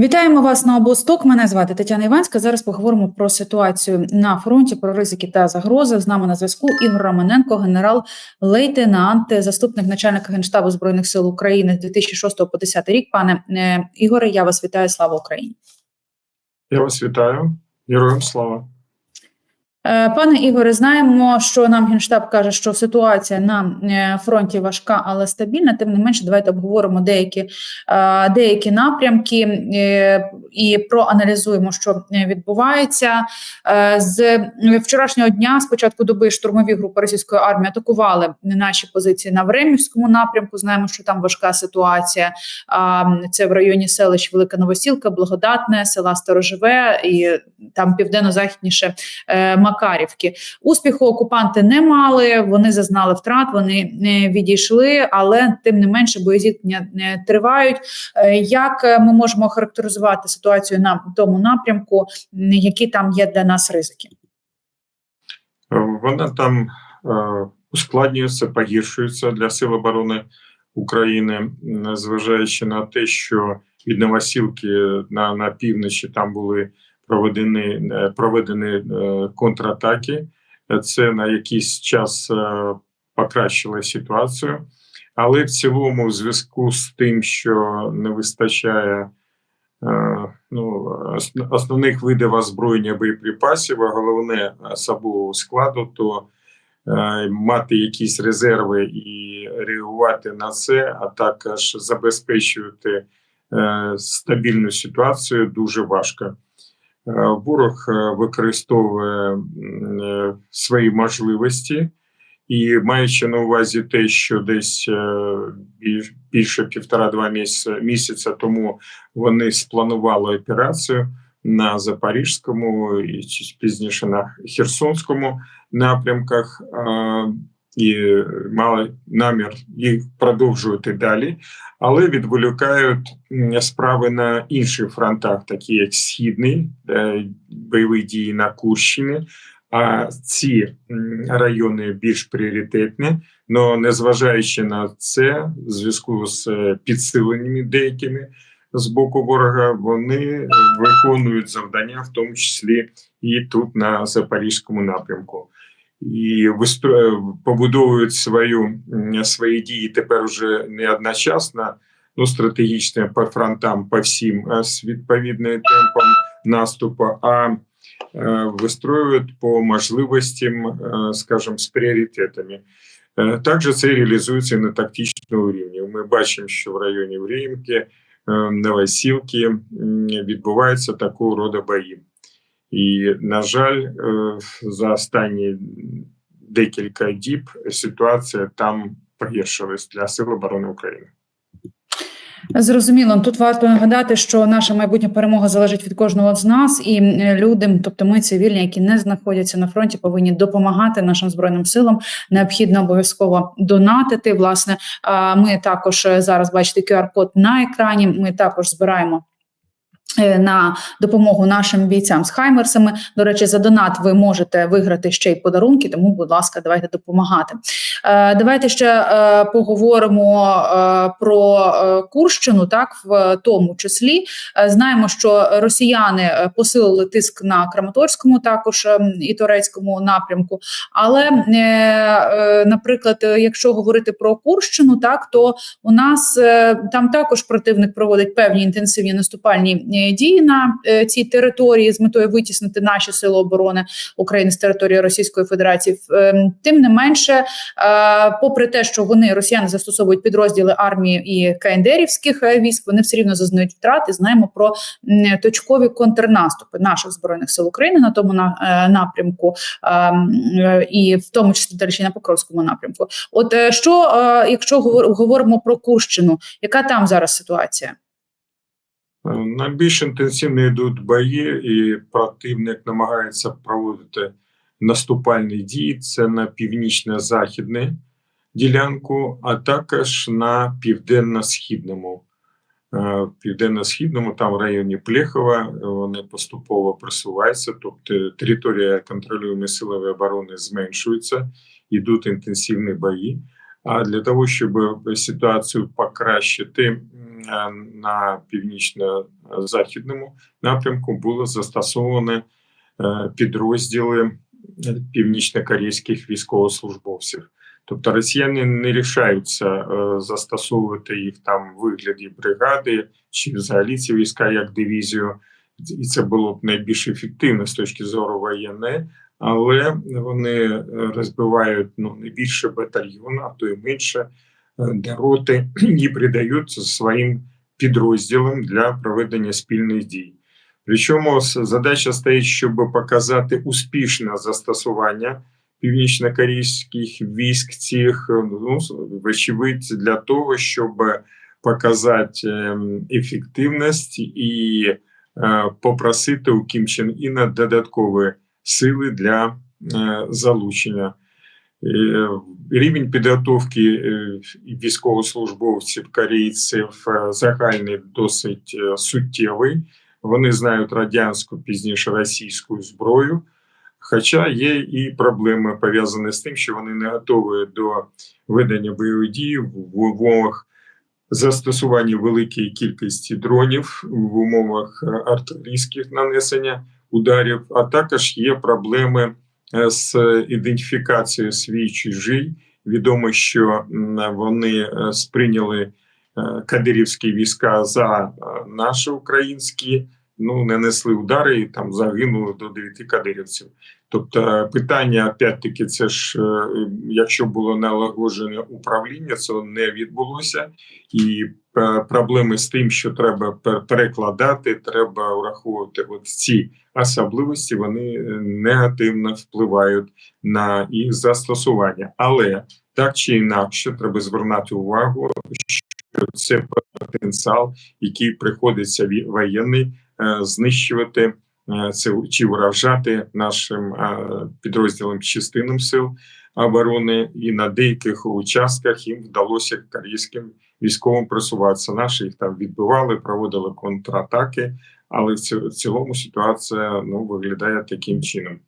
Вітаємо вас на обосток. Мене звати Тетяна Іванська. Зараз поговоримо про ситуацію на фронті, про ризики та загрози. З нами на зв'язку Ігор Романенко, генерал-лейтенант, заступник начальника генштабу збройних сил України з 2006 по 10 рік. Пане е, Ігоре, я вас вітаю. Слава Україні. Я вас вітаю. Героям слава. Е, Пане Ігоре, знаємо, що нам генштаб каже, що ситуація на е, фронті важка, але стабільна. Тим не менше, давайте обговоримо деякі, е, деякі напрямки і проаналізуємо, що відбувається. З вчорашнього дня, з початку доби, штурмові групи російської армії атакували наші позиції на Времівському напрямку. Знаємо, що там важка ситуація. Це в районі селищ Велика Новосілка, Благодатне, села Сторожеве і там південно-західніше Макарівки. Успіху окупанти не мали. Вони зазнали втрат, вони не відійшли, але тим не менше боєзіткнення не тривають. Е, Як е, ми можемо характеризувати ситуацію на тому напрямку, які там є для нас ризики? Е, Вона там е, ускладнюється, погіршується для Сил оборони України, зважаючи на те, що від Новосілки на, на півночі там були проведені, е, проведені е, контратаки. Це на якийсь час е, покращило ситуацію. Але в цілому, в зв'язку з тим, що не вистачає ну, основних видів озброєння боєприпасів, а головне особового складу, то мати якісь резерви і реагувати на це, а також забезпечувати стабільну ситуацію дуже важко. Е, Ворог е, використовує е, свої можливості, і маючи на увазі те, що десь більше півтора-два місяця, тому вони спланували операцію на Запорізькому і пізніше на Херсонському напрямках, і мали намір їх продовжувати далі, але відволікають справи на інших фронтах, такі як Східний, бойові дії на Курщині. А ці райони більш пріоритетні. Но незважаючи на це, в зв'язку з е, підсиленнями деякими з боку ворога, вони виконують завдання, в тому числі і тут на Запорізькому напрямку. І побудовують свою свої дії тепер уже не одночасно, ну стратегічно по фронтам, по всім е, з відповідним темпом наступу, а е, вистроюють по можливостям, е, скажімо, з пріоритетами. Також це реалізується на тактичному рівні. Ми бачимо, що в районі Времки, е, Новосілки відбуваються такого роду бої. І, на жаль, е, за останні декілька діб ситуація там погіршилась для Сил оборони України. Зрозуміло, тут варто нагадати, що наша майбутня перемога залежить від кожного з нас, і е, люди, тобто ми цивільні, які не знаходяться на фронті, повинні допомагати нашим збройним силам. Необхідно обов'язково донатити. Власне, ми також е, зараз бачите QR-код на екрані. Ми також збираємо. Е, На допомогу нашим бійцям з хаймерсами. До речі, за донат ви можете виграти ще й подарунки, тому, будь ласка, давайте допомагати. Е, Давайте ще е, поговоримо е, про Курщину, так в тому числі. Знаємо, що росіяни посилили тиск на Краматорському, також ем, і турецькому напрямку. Але, наприклад, якщо говорити про Курщину, так то у нас там також противник проводить певні інтенсивні наступальні дії на цій території з метою витіснити наші сили оборони України з території Російської Федерації. Ем, Тим не менше, попри те, що вони росіяни застосовують підрозділи армії і КНДРівських е, військ, вони все рівно зазнають втрати. Знаємо про точкові контрнаступи наших збройних сил України на тому е, напрямку, е, і в тому числі далі на Покровському напрямку. От е, що, е, якщо говоримо про Курщину, яка там зараз ситуація? Е, Найбільш інтенсивно йдуть бої, і противник намагається проводити наступальні дії. Це на північно-західну ділянку, а також на південно-східному. Е, Південно-східному, там в районі Плєхова, е, вони поступово просуваються, тобто територія контролюємої силової оборони зменшується, йдуть інтенсивні бої. А для того, щоб ситуацію покращити, на північно-західному напрямку було застосоване е, підрозділи е, північно-корейських військовослужбовців. Тобто росіяни не рішаються е, застосовувати їх там вигляді бригади чи взагалі ці війська як дивізію, і це було б найбільш ефективно з точки зору воєнної, але вони е, розбивають ну не більше батальйона, а то й менше е, до роти і придають своїм підрозділам для проведення спільних дій. Причому задача стоїть, щоб показати успішне застосування північно-корейських військ цих, е, ну, вочевидь, для того, щоб показати ем, ефективність і е, попросити у Кім Чен Іна додаткові сили для е, залучення. Рівень підготовки військовослужбовців корейців загальний досить суттєвий. Вони знають радянську пізніше російську зброю. Хоча є і проблеми пов'язані з тим, що вони не готові до ведення бойових дій в умовах застосування великої кількості дронів, в умовах е, артилерійських нанесення ударів, а також є проблеми е, з ідентифікацією свій чужий. Відомо, що вони е, сприйняли кадирівські війська за е, наші українські, ну не несли удари і там загинули до 9 кадирівців. Тобто е, питання, опять-таки, це ж е, якщо було налагоджене управління, це не відбулося, і е, проблеми з тим, що треба перекладати, треба враховувати от ці особливості, вони е, негативно впливають на їх застосування. Але так чи інакше, треба звернути увагу, це потенціал, який приходиться воєнний е, знищувати е, це чи вражати нашим е, підрозділам частинам сил оборони, і на деяких участках їм вдалося корейським військовим просуватися. Наші їх там відбивали, проводили контратаки, але в ці- в цілому ситуація ну виглядає таким чином.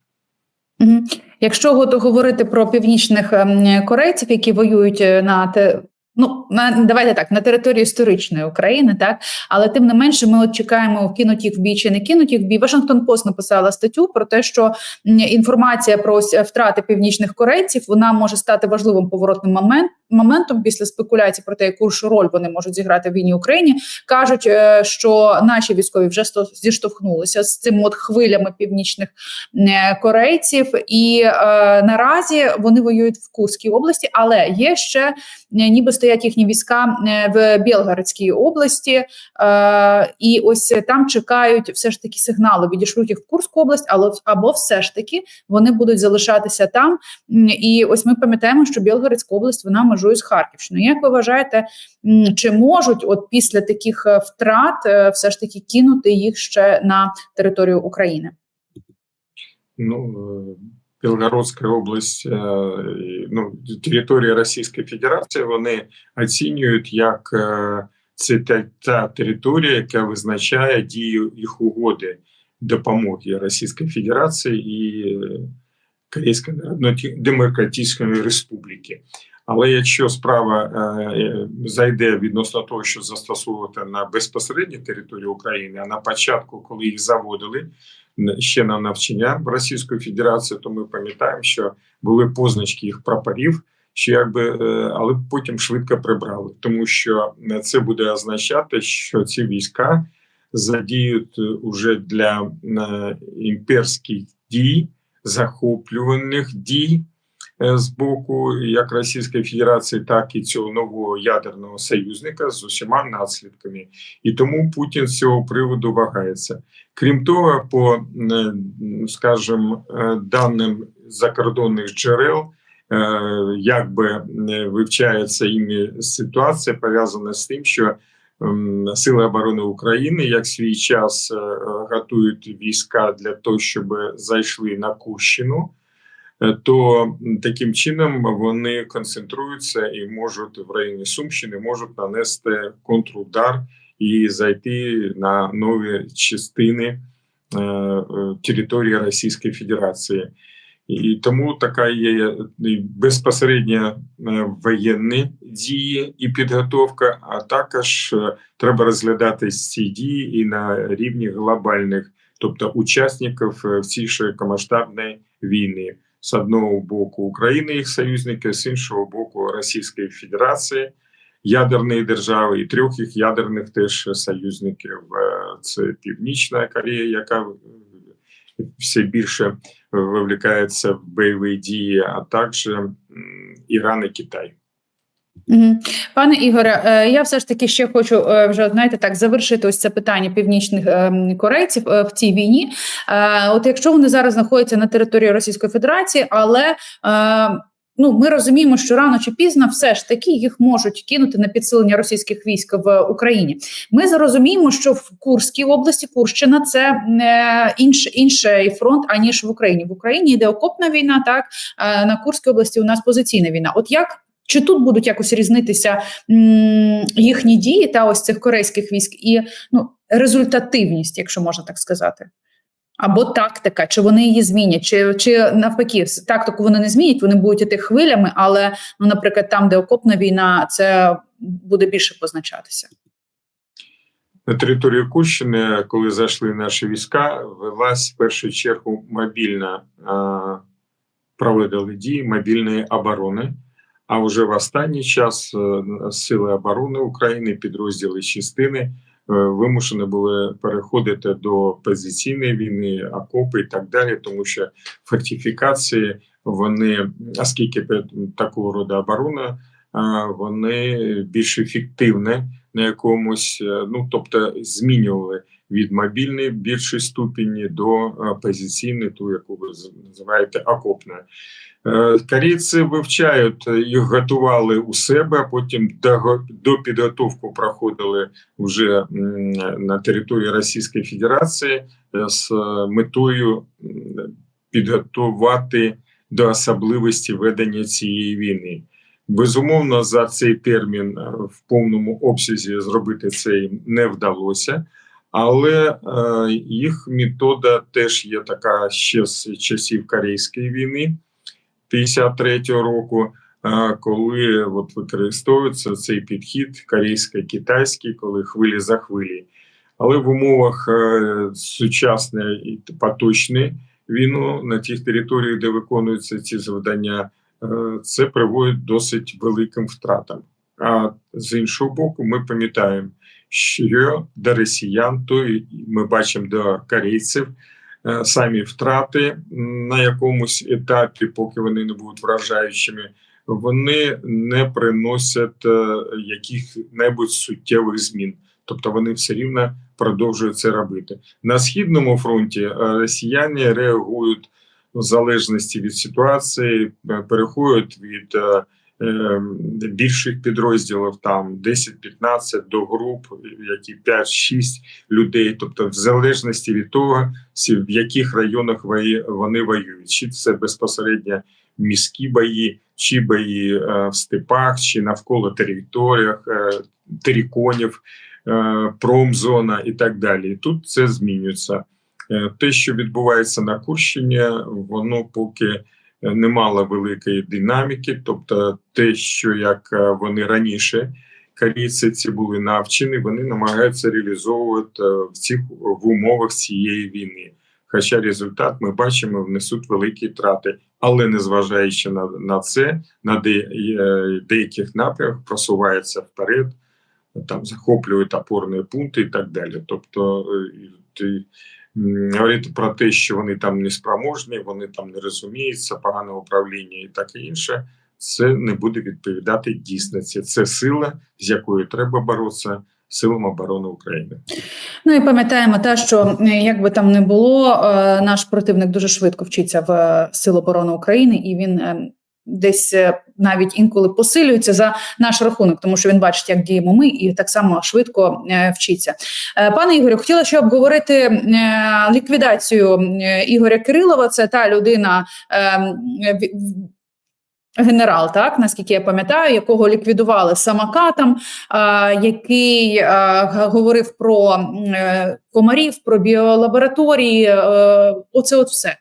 Якщо го- говорити про північних ем, корейців, які воюють е, на те. Ну, на давайте так на території історичної України, так але тим не менше, ми от чекаємо кинуть їх в бій чи не кинуть їх в бій. Вашингтон Пост написала статтю про те, що інформація про е, втрати північних корейців вона може стати важливим поворотним момент, моментом після спекуляцій про те, яку ж роль вони можуть зіграти в війні Україні. кажуть, е, що наші військові вже зіштовхнулися з цим от хвилями північних е, корейців, і е, наразі вони воюють в Курській області, але є ще ніби стоять їхні війська е, в Білгородській області, е, і ось там чекають все ж таки сигнали. Відійшлють їх в Курську область, але або все ж таки вони будуть залишатися там. І ось ми пам'ятаємо, що Білгородська область вона межує з Харківщиною. Як ви вважаєте, чи можуть от після таких е, втрат все ж таки кинути їх ще на територію України? Ну, Білгородська область, е, ну, територія Російської Федерації, вони оцінюють як е, це та, та територія, яка визначає дію їх угоди допомоги Російської Федерації і Корейської Народно-Демократичної Республіки. Але якщо справа е, е, зайде відносно того, що застосовувати на безпосередній території України, а на початку, коли їх заводили ще на навчання в Російської Федерації, то ми пам'ятаємо, що були позначки їх прапорів, що якби е, але потім швидко прибрали, тому що е, це буде означати, що ці війська задіють е, уже для імперських дій, захоплюваних дій з боку як Російської Федерації, так і цього нового ядерного союзника з усіма наслідками. І тому Путін з цього приводу вагається. Крім того, по е, скажімо, е, даним закордонних джерел, е, якби е, вивчається іми ситуація пов'язана з тим, що Сили оборони України як свій час е, готують війська для того, щоб зайшли на Курщину, е, то таким чином вони концентруються і можуть в районі Сумщини можуть нанести контрудар і зайти на нові частини е, е, території Російської Федерації. І тому така є е, воєнні дії і підготовка, а також е, треба розглядати ці дії і на рівні глобальних, тобто учасників е, всієї широкомасштабної війни. З одного боку України, їх союзники, з іншого боку Російської Федерації, ядерної держави і трьох їх ядерних теж союзників. Е, Це Північна Корея, яка е, все більше вивлікається в бойові дії, а також Іран і Китай. Пане Ігоре, е, я все ж таки ще хочу е, вже знаєте так завершити ось це питання північних ем, корейців е, в цій війні. Е, От якщо вони зараз знаходяться на території Російської Федерації, але е, ну ми розуміємо, що рано чи пізно все ж таки їх можуть кинути на підсилення російських військ в Україні. Ми зрозуміємо, що в Курській області Курщина це е, інш, інший фронт аніж в Україні. В Україні йде окопна війна. Так е, на Курській області у нас позиційна війна. От як чи тут будуть якось різнитися їхні дії та ось цих корейських військ і ну, результативність, якщо можна так сказати? Або тактика, чи вони її змінять, чи, чи навпаки, тактику вони не змінять, вони будуть іти хвилями, але, ну, наприклад, там, де окопна війна, це буде більше позначатися. На територію Курщини, коли зайшли наші війська, велась в першу чергу мобільна проводили дії мобільної оборони. А вже в останній час е, сили оборони України, підрозділи частини е, вимушені були переходити до позиційної війни, окопи і так далі, тому що фортифікації вони, оскільки такого роду оборона, вони більш ефективні на якомусь, е, ну тобто змінювали від мобільної більшої ступені до е, позиційної, ту, яку ви називаєте окопною. Е, Корейці вивчають, е, їх готували у себе, а потім до, підготовку проходили вже на території Російської Федерації з метою підготувати до особливості ведення цієї війни. Безумовно, за цей термін в повному обсязі зробити це їм не вдалося, але е, їх метода теж є така ще з часів Корейської війни 53-го року, е, коли от використовується цей підхід корейсько-китайський, коли хвилі за хвилі. Але в умовах е, сучасної і поточної війни на тих територіях, де виконуються ці завдання, е, це приводить досить великим втратам. А з іншого боку, ми пам'ятаємо, що до росіян, то ми бачимо до корейців е, самі втрати на якомусь етапі, поки вони не будуть вражаючими, вони не приносять е, яких-небудь суттєвих змін. Тобто вони все рівно продовжують це робити. На східному фронті е, росіяни реагують в залежності від ситуації, переходять від більших підрозділів, там 10-15 до груп, які 5-6 людей. Тобто, в залежності від того, в яких районах вони воюють, чи це безпосередньо міські бої, чи бої е, в степах, чи навколо територіях, е, териконів, е, промзона і так далі. Тут це змінюється. Те, що відбувається на Курщині, воно поки не мало великої динаміки, тобто те, що як е, вони раніше корейці ці були навчені, вони намагаються реалізовувати е, в цих в умовах цієї війни. Хоча результат ми бачимо, внесуть великі втрати, але незважаючи на, на це, на де, е, деяких напрямках просуваються вперед, там захоплюють опорні пункти і так далі. Тобто, говорити про те, що вони там неспроможні, вони там не розуміються, погане управління і таке інше, це не буде відповідати дійсності. Це сила, з якою треба боротися силам оборони України. Ну і пам'ятаємо те, що е, як би там не було, е, наш противник дуже швидко вчиться в е, Сил оборони України, і він е, десь е, навіть інколи посилюється за наш рахунок, тому що він бачить, як діємо ми, і так само швидко е, вчиться. Е, Пане Ігорю, хотіла ще обговорити ліквідацію Ігоря Кирилова. Це та людина. Генерал, так наскільки я пам'ятаю, якого ліквідували самокатом, який говорив про комарів, про біолабораторії. Оце от все.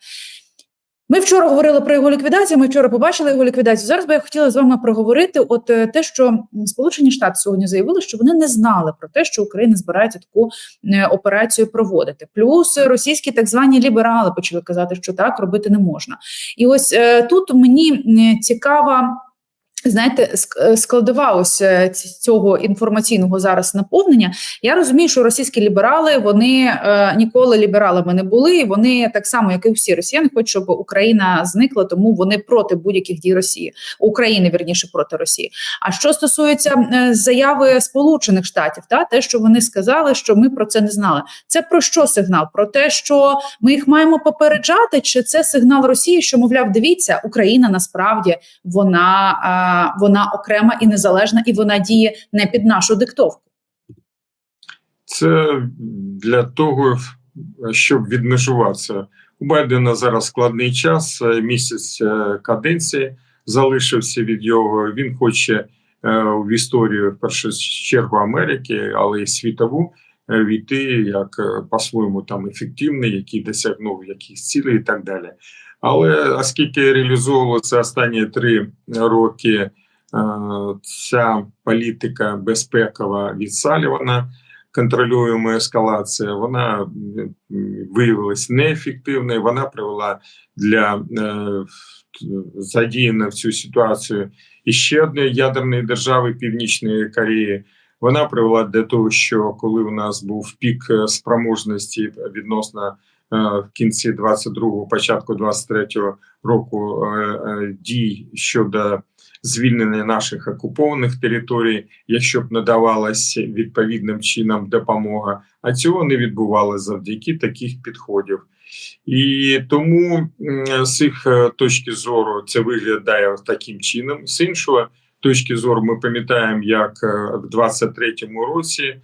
Ми вчора говорили про його ліквідацію. Ми вчора побачили його ліквідацію. Зараз би я хотіла з вами проговорити. От е, те, що Сполучені Штати сьогодні заявили, що вони не знали про те, що Україна збирається таку е, операцію проводити. Плюс російські так звані ліберали почали казати, що так робити не можна. І ось е, тут мені цікава. Знаєте, е, складова ось цього інформаційного зараз наповнення. Я розумію, що російські ліберали вони е, ніколи лібералами не були. і Вони так само, як і всі росіяни, хочуть, щоб Україна зникла, тому вони проти будь-яких дій Росії України, вірніше проти Росії. А що стосується е, заяви Сполучених Штатів, та те, що вони сказали, що ми про це не знали. Це про що сигнал? Про те, що ми їх маємо попереджати, чи це сигнал Росії, що мовляв, дивіться, Україна насправді вона, вона окрема і незалежна, і вона діє не під нашу диктовку. Це для того, щоб відмежуватися. У Байдена зараз складний час, е, місяць е, каденції залишився від його. Він хоче е, в історію в першу чергу Америки, але й світову війти як по-своєму там ефективний, який досягнув якихось цілей і так далі. Але оскільки реалізовувалося останні три роки е, ця політика безпекова від Салівана, контролюємо ескалація, вона м, виявилась неефективною. Вона привела для е, задіяна в цю ситуацію іще однієї ядерної держави Північної Кореї. Вона привела до того, що коли у нас був пік е, спроможності відносно е, в кінці 22-го, початку 23-го року е, е, дій щодо звільнення наших окупованих територій, якщо б надавалася відповідним чином допомога, а цього не відбувалося завдяки таких підходів. І тому з їх е, точки зору це виглядає таким чином. З іншого точки зору, ми пам'ятаємо, як е, в 23-му році е,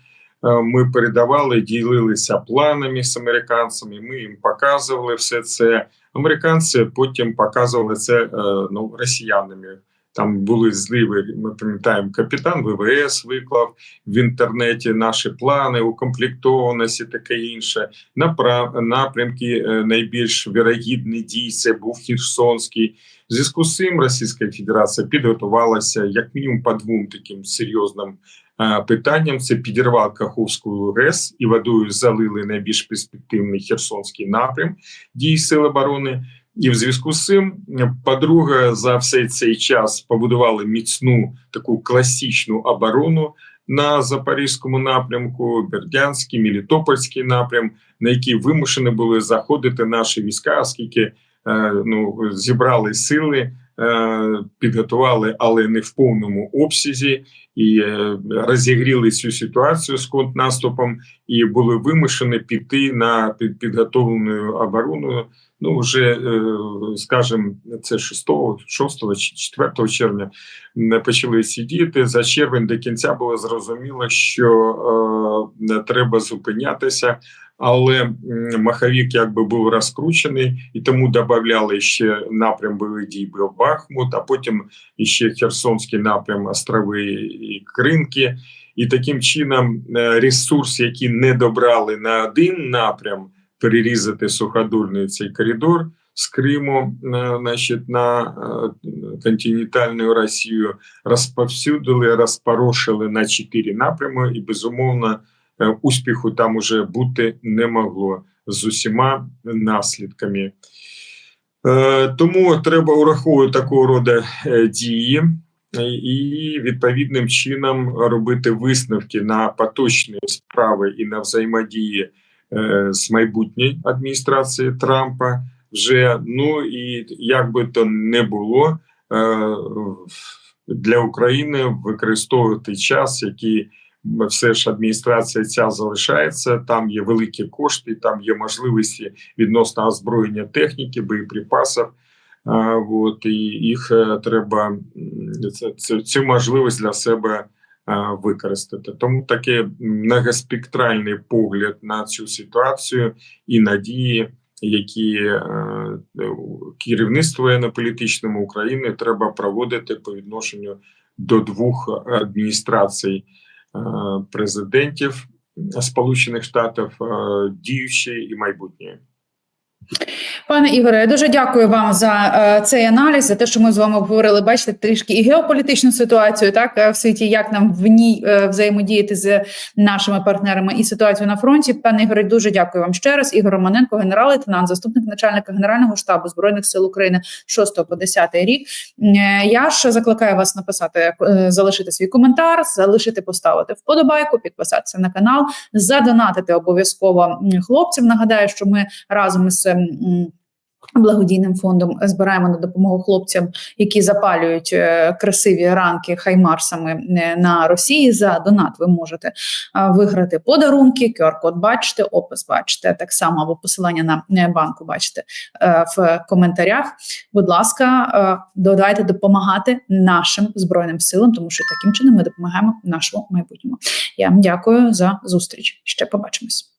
ми передавали, ділилися планами з американцями. Ми їм показували все це. Американці потім показували це е, ну, росіянами. Там були зливи. Ми пам'ятаємо, капітан ВВС виклав в інтернеті наші плани, укомплектованість і таке інше. Напра- напрямки е, найбільш вірогідні дій це був Херсонський. В зв'язку з цим Російська Федерація підготувалася як мінімум по двом таким серйозним е, питанням: це підірвав Каховську ГЕС і водою залили найбільш перспективний Херсонський напрям дій Сил оборони. І в зв'язку з цим, по-друге, за все цей час побудували міцну таку класичну оборону на запорізькому напрямку, Бердянський, Мелітопольський напрям, на який вимушені були заходити наші війська, оскільки е, ну зібрали сили, підготували, але не в повному обсязі, і е, розігріли цю ситуацію з контрнаступом, і були вимушені піти на під, підготовлену оборону. Ну, вже, е, скажімо, це 6, 6 чи 4 червня почали ці діяти. За червень до кінця було зрозуміло, що е, треба зупинятися, але маховік якби був розкручений, і тому додавали ще напрям бойових дій був Бахмут, а потім іще Херсонський напрям, острови і Кринки. І таким чином е, ресурс, який не добрали на один напрям, перерізати суходольний цей коридор з Криму, е, значить, на е, континентальну Росію, розповсюдили, розпорошили на чотири напрями, і безумовно успіху там уже бути не могло з усіма наслідками. Е, Тому треба ураховувати такого роду е, дії і відповідним чином робити висновки на поточні справи і на взаємодії е, з майбутньою адміністрацією Трампа. Вже ну і як би то не було е, для України використовувати час, який все ж адміністрація ця залишається. Там є великі кошти, там є можливості відносно озброєння техніки, боєприпасів. От, і їх е, треба це, цю можливість для себе використати. Тому такий многоспектральний погляд на цю ситуацію і надії, які е, керівництво воєнно-політичному України треба проводити по відношенню до двох адміністрацій е, президентів Сполучених Штатів, діючі діючої і майбутньої. Пане Ігоре, я дуже дякую вам за е, цей аналіз, за те, що ми з вами обговорили. Бачите, трішки і геополітичну ситуацію, так е, в світі, як нам в ній е, взаємодіяти з нашими партнерами і ситуацію на фронті. Пане Ігоре, дуже дякую вам ще раз. Ігор Романенко, генерал-лейтенант, заступник начальника генерального штабу збройних сил України 6 по 10 рік. Е, Я ж закликаю вас написати, е, залишити свій коментар, залишити, поставити вподобайку, підписатися на канал, задонатити обов'язково хлопцям. Нагадаю, що ми разом із Благодійним фондом збираємо на допомогу хлопцям, які запалюють е, красиві ранки хаймарсами е, на Росії. За донат ви можете виграти подарунки. QR-код бачите, опис бачите так само або посилання на е, банку. Бачите в коментарях. Будь ласка, додайте допомагати нашим збройним силам, тому що таким чином ми допомагаємо нашому майбутньому. Я вам дякую за зустріч. Ще побачимось.